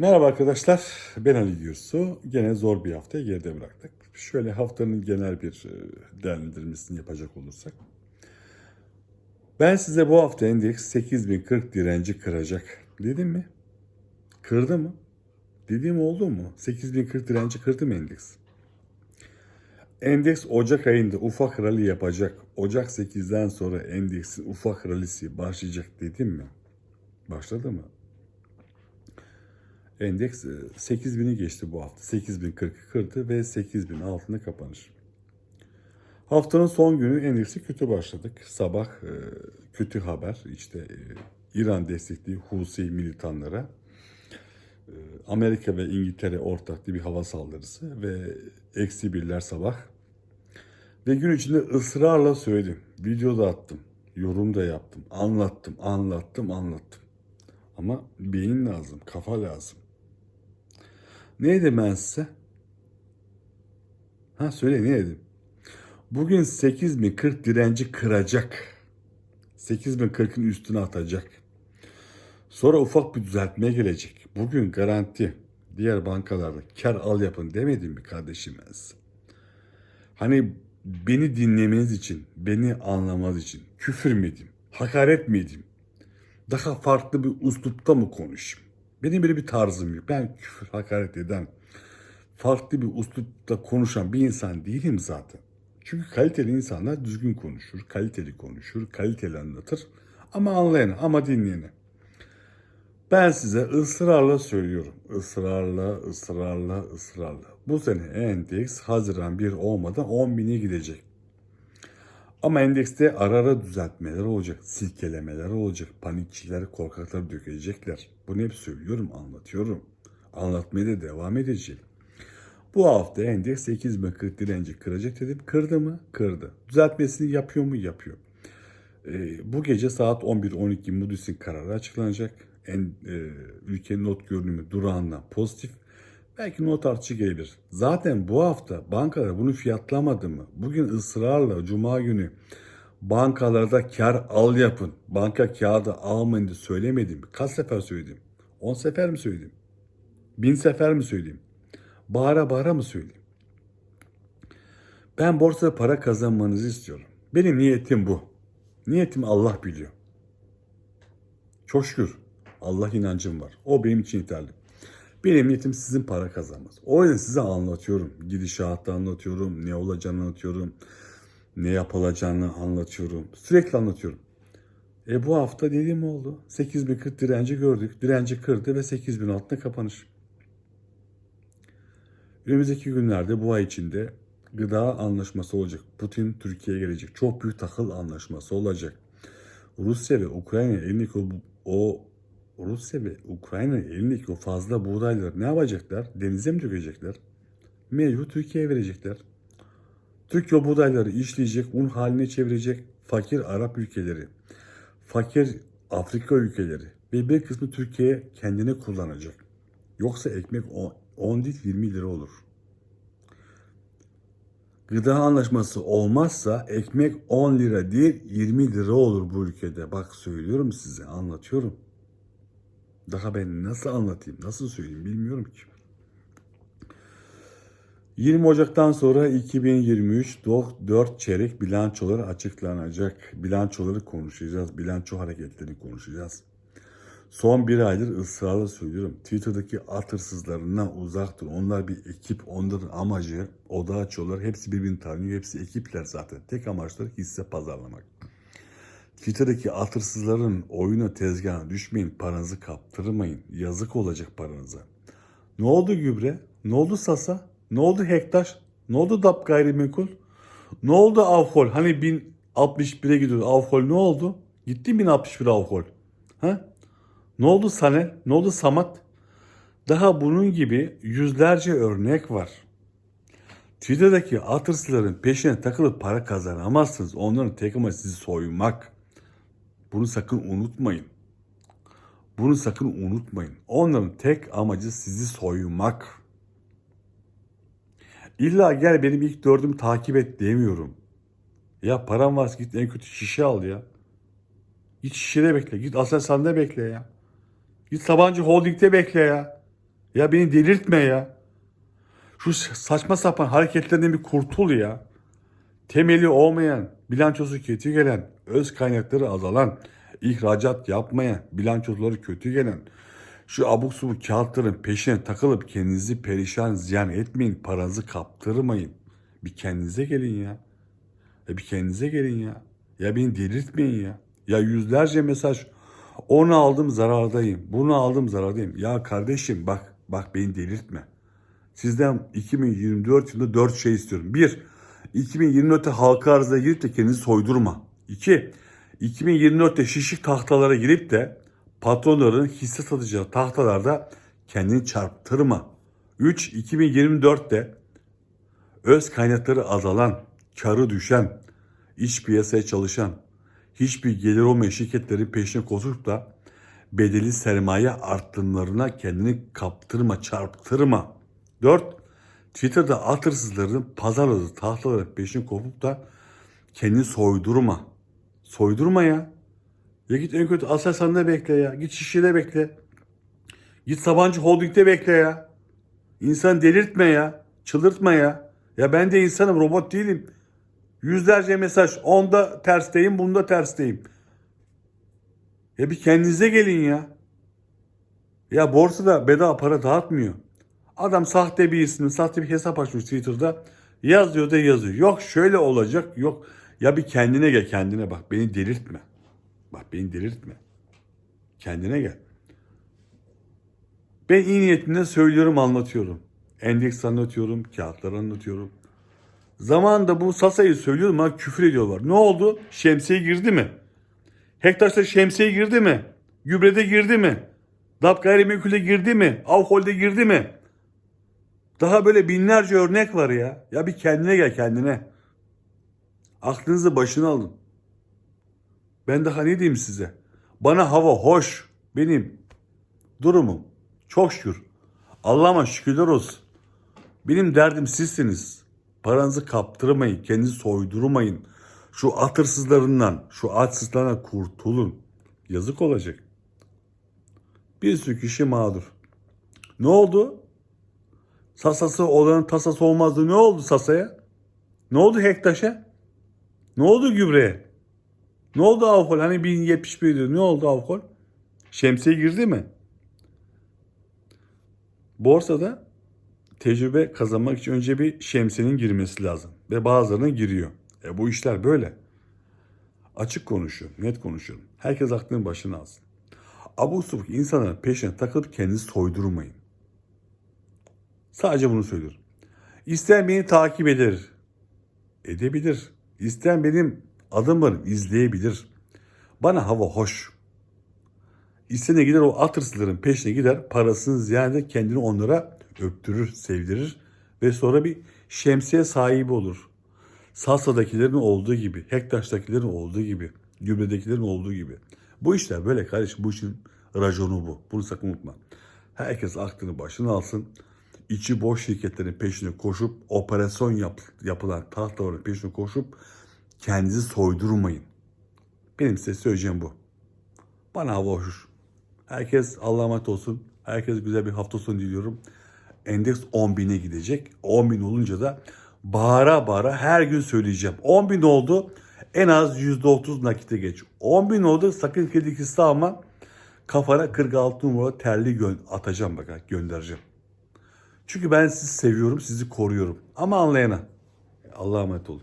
Merhaba arkadaşlar, ben Ali Gürsu. Gene zor bir haftayı geride bıraktık. Şöyle haftanın genel bir e, değerlendirmesini yapacak olursak. Ben size bu hafta endeks 8040 direnci kıracak dedim mi? Kırdı mı? Dediğim oldu mu? 8040 direnci kırdı mı endeks? Endeks Ocak ayında ufak rally yapacak. Ocak 8'den sonra endeksin ufak rallisi başlayacak dedim mi? Başladı mı? Endeks e, 8000'i geçti bu hafta. 8040'ı kırdı ve 8000 altında kapanış. Haftanın son günü endeksi kötü başladık. Sabah e, kötü haber işte e, İran destekli Husi militanlara e, Amerika ve İngiltere ortaklı bir hava saldırısı ve eksi birler sabah. Ve gün içinde ısrarla söyledim. Video da attım. Yorum da yaptım. Anlattım, anlattım, anlattım. Ama beyin lazım, kafa lazım. Ne dedim ben size? Ha söyle ne dedim? Bugün 8040 direnci kıracak. 8040'ın üstüne atacak. Sonra ufak bir düzeltmeye gelecek. Bugün garanti diğer bankalarda kar al yapın demedim mi kardeşim ben size? Hani beni dinlemeniz için, beni anlamanız için küfür mü edeyim, hakaret mi edeyim? Daha farklı bir uslupta mı konuşayım? Benim böyle bir tarzım yok. Ben küfür, hakaret eden, farklı bir uslupta konuşan bir insan değilim zaten. Çünkü kaliteli insanlar düzgün konuşur, kaliteli konuşur, kaliteli anlatır. Ama anlayana, ama dinleyene. Ben size ısrarla söylüyorum. Israrla, ısrarla, ısrarla. Bu sene endeks Haziran 1 olmadan 10 bine gidecek. Ama endekste ara ara düzeltmeler olacak, silkelemeler olacak, panikçiler, korkaklar dökecekler. Bunu hep söylüyorum, anlatıyorum. Anlatmaya da devam edeceğim. Bu hafta endeks 8040 direnci kıracak dedim. Kırdı mı? Kırdı. Düzeltmesini yapıyor mu? Yapıyor. Ee, bu gece saat 11-12 Moody's'in kararı açıklanacak. En, e, ülkenin not görünümü durağından pozitif. Belki not artışı gelebilir. Zaten bu hafta bankalar bunu fiyatlamadı mı? Bugün ısrarla cuma günü bankalarda kar al yapın. Banka kağıdı almayın diye söylemedim. Kaç sefer söyledim? 10 sefer mi söyledim? Bin sefer mi söyleyeyim? Bağıra bağıra mı söyleyeyim? Ben borsada para kazanmanızı istiyorum. Benim niyetim bu. Niyetim Allah biliyor. Çok şükür Allah inancım var. O benim için yeterli. Benim niyetim sizin para kazanmanız. O yüzden size anlatıyorum. Gidişatı anlatıyorum. Ne olacağını anlatıyorum. Ne yapılacağını anlatıyorum. Sürekli anlatıyorum. E bu hafta dediğim oldu. 8040 direnci gördük. Direnci kırdı ve 8000 altında kapanış. Önümüzdeki günlerde bu ay içinde gıda anlaşması olacak. Putin Türkiye'ye gelecek. Çok büyük takıl anlaşması olacak. Rusya ve Ukrayna elindeki o Rusya ve Ukrayna elindeki o fazla buğdayları ne yapacaklar? Denize mi dökecekler? Mecbur Türkiye'ye verecekler. Türkiye buğdayları işleyecek, un haline çevirecek fakir Arap ülkeleri, fakir Afrika ülkeleri ve bir kısmı Türkiye kendine kullanacak. Yoksa ekmek 10 değil 20 lira olur. Gıda anlaşması olmazsa ekmek 10 lira değil 20 lira olur bu ülkede. Bak söylüyorum size anlatıyorum. Daha ben nasıl anlatayım, nasıl söyleyeyim bilmiyorum ki. 20 Ocak'tan sonra 2023 4 çeyrek bilançoları açıklanacak. Bilançoları konuşacağız. Bilanço hareketlerini konuşacağız. Son bir aydır ısrarla söylüyorum. Twitter'daki at hırsızlarından uzak. Onlar bir ekip, onların amacı oda açıyorlar. Hepsi birbirini tanıyor. Hepsi ekipler zaten. Tek amaçları hisse pazarlamak. Twitter'daki at hırsızların oyuna tezgahına düşmeyin. Paranızı kaptırmayın. Yazık olacak paranıza. Ne oldu gübre? Ne oldu Sasa? Ne oldu Hektaş? Ne oldu DAP gayrimenkul? Ne oldu Avkol? Hani 1061'e gidiyordu. Avkol ne oldu? Gitti mi 1061 Avkol? Ha? Ne oldu Saner? Ne oldu Samat? Daha bunun gibi yüzlerce örnek var. Twitter'daki at hırsızların peşine takılıp para kazanamazsınız. Onların tek amacı sizi soymak. Bunu sakın unutmayın. Bunu sakın unutmayın. Onların tek amacı sizi soymak. İlla gel benim ilk dördümü takip et demiyorum. Ya param varsa git en kötü şişe al ya. Git şişede bekle. Git Aselsan'da bekle ya. Git Sabancı Holding'de bekle ya. Ya beni delirtme ya. Şu saçma sapan hareketlerinden bir kurtul ya. Temeli olmayan, bilançosu kötü gelen, öz kaynakları azalan, ihracat yapmayan, bilançoları kötü gelen, şu abuk subuk kağıtların peşine takılıp kendinizi perişan ziyan etmeyin, paranızı kaptırmayın. Bir kendinize gelin ya. Ya bir kendinize gelin ya. Ya beni delirtmeyin ya. Ya yüzlerce mesaj. Onu aldım zarardayım. Bunu aldım zarardayım. Ya kardeşim bak bak beni delirtme. Sizden 2024 yılında 4 şey istiyorum. 1. 2024'te halka arzına girip de kendini soydurma. 2. 2024'te şişik tahtalara girip de patronların hisse satacağı tahtalarda kendini çarptırma. 3. 2024'te öz kaynakları azalan, karı düşen, iç piyasaya çalışan, hiçbir gelir olmayan şirketlerin peşine koşup da bedeli sermaye arttırımlarına kendini kaptırma, çarptırma. 4. Twitter'da at hırsızlarının pazarladığı tahtaların peşine kopup da kendini soydurma. Soydurma ya. Ya git en kötü Aselsan'da bekle ya. Git Şişli'de bekle. Git Sabancı Holding'de bekle ya. İnsan delirtme ya. Çıldırtma ya. Ya ben de insanım robot değilim. Yüzlerce mesaj. Onda tersteyim, bunda tersteyim. Ya bir kendinize gelin ya. Ya borsada bedava para dağıtmıyor. Adam sahte bir ismi, sahte bir hesap açmış Twitter'da. Yazıyor da yazıyor. Yok şöyle olacak, yok. Ya bir kendine gel, kendine bak. Beni delirtme. Bak beni delirtme. Kendine gel. Ben iyi niyetimle söylüyorum, anlatıyorum. Endeks anlatıyorum, kağıtlar anlatıyorum. Zamanında bu Sasa'yı söylüyorum ama küfür ediyorlar. Ne oldu? Şemsiye girdi mi? Hektaş'ta şemsiye girdi mi? Gübrede girdi mi? DAP gayrimenkulde girdi mi? Avhol'de girdi mi? Daha böyle binlerce örnek var ya. Ya bir kendine gel kendine. Aklınızı başına alın. Ben daha ne diyeyim size? Bana hava hoş. Benim durumum çok şükür. Allah'ıma şükürler olsun. Benim derdim sizsiniz. Paranızı kaptırmayın, kendinizi soydurmayın. Şu at hırsızlarından, şu açsızlarına kurtulun. Yazık olacak. Bir sürü kişi mağdur. Ne oldu? Sasası olanın tasası olmazdı. Ne oldu Sasa'ya? Ne oldu Hektaş'a? Ne oldu gübreye? Ne oldu Avkol? Hani 1071 diyor. Ne oldu Avkol? Şemsiye girdi mi? Borsada tecrübe kazanmak için önce bir şemsiyenin girmesi lazım. Ve bazılarının giriyor. E bu işler böyle. Açık konuşuyorum, net konuşuyorum. Herkes aklının başına alsın. Abuk subuk insanların peşine takılıp kendinizi soydurmayın. Sadece bunu söylüyorum. İsteyen beni takip eder. Edebilir. İsteyen benim adımlarımı izleyebilir. Bana hava hoş. İstediğine gider o at hırsızların peşine gider. Parasını ziyade kendini onlara öptürür, sevdirir. Ve sonra bir şemsiye sahibi olur. Salsa'dakilerin olduğu gibi, Hektaş'takilerin olduğu gibi, Gübre'dekilerin olduğu gibi. Bu işler böyle kardeşim. Bu işin raconu bu. Bunu sakın unutma. Herkes aklını başına alsın. İçi boş şirketlerin peşine koşup operasyon yap, yapılan tahtaların peşine koşup kendinizi soydurmayın. Benim size söyleyeceğim bu. Bana hava hoş. Herkes Allah'a emanet olsun. Herkes güzel bir hafta sonu diliyorum. Endeks 10 bine gidecek. 10 bin olunca da bağıra bağıra her gün söyleyeceğim. 10 bin oldu en az %30 nakite geç. 10 bin oldu sakın kredi alma. Kafana 46 numara terli gö- atacağım bak göndereceğim. Çünkü ben sizi seviyorum, sizi koruyorum. Ama anlayana. Allah'a emanet olun.